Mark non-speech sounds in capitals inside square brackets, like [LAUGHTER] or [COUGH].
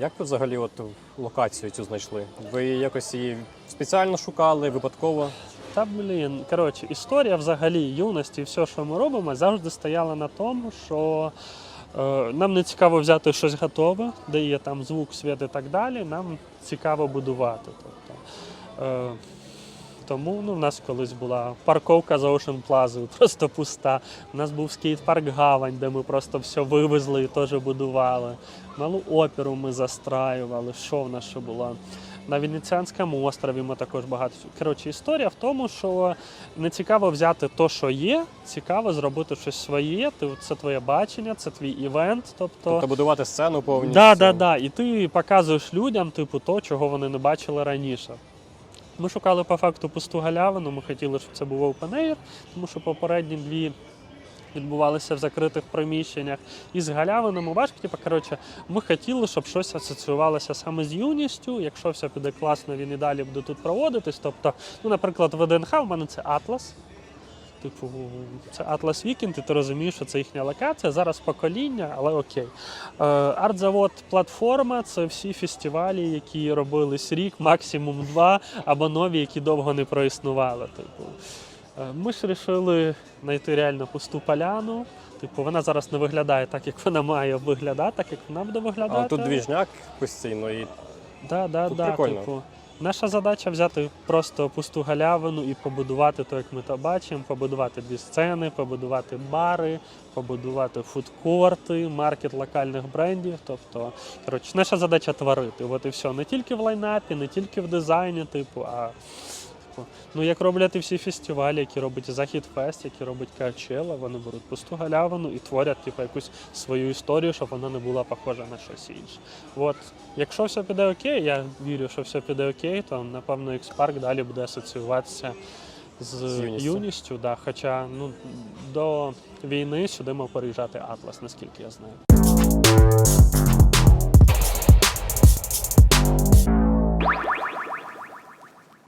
Як ви взагалі от локацію цю знайшли? Ви якось її спеціально шукали, випадково? Та блін, коротше, історія взагалі юності, все, що ми робимо, завжди стояла на тому, що е, нам не цікаво взяти щось готове, де є там звук, світ і так далі. Нам цікаво будувати. Тобто, е, тому ну, в нас колись була парковка за Ocean Plaza, [LAUGHS] просто пуста. У нас був скейт-парк Гавань, де ми просто все вивезли і теж будували. Малу оперу ми застраювали. Що в нас ще було? На Венеціанському острові ми також багато. Коротше, історія в тому, що не цікаво взяти те, що є, цікаво зробити щось своє. Ти, це твоє бачення, це твій івент. Тобто, Тобто будувати сцену повністю? Да, да, да. І ти показуєш людям, типу, то, чого вони не бачили раніше. Ми шукали по факту пусту галявину, ми хотіли, щоб це був опенейр, тому що попередні дві відбувалися в закритих приміщеннях. І з галявинами важко, типу, коротше, ми хотіли, щоб щось асоціювалося саме з юністю. Якщо все піде класно, він і далі буде тут проводитись. Тобто, ну, наприклад, в ВДНХ в мене це Атлас. Типу, це Атлас Вікенд, і ти розумієш, що це їхня локація. Зараз покоління, але окей. Е, Артзавод платформа це всі фестивалі, які робились рік, максимум два, або нові, які довго не проіснували. Типу. Е, Ми ж вирішили знайти реально пусту поляну. Типу, вона зараз не виглядає так, як вона має виглядати, так як вона буде виглядати. А тут двіжняк постійно і Да, да, Тут да, прикольно. типу. Наша задача взяти просто пусту галявину і побудувати то, як ми то бачимо, побудувати дві сцени, побудувати бари, побудувати фудкорти, маркет локальних брендів. Тобто, коротше, наша задача творити. От і все. Не тільки в лайнапі, не тільки в дизайні, типу, а типу, ну як роблять і всі фестивалі, які робить Захід Фест, які робить Качела, вони беруть пусту галявину і творять типу, якусь свою історію, щоб вона не була похожа на щось інше. От, якщо все піде окей, я вірю, що все піде окей, то напевно X-Park далі буде асоціюватися з, З юністю. юністю. Да. Хоча ну, до війни сюди мав переїжджати Атлас, наскільки я знаю.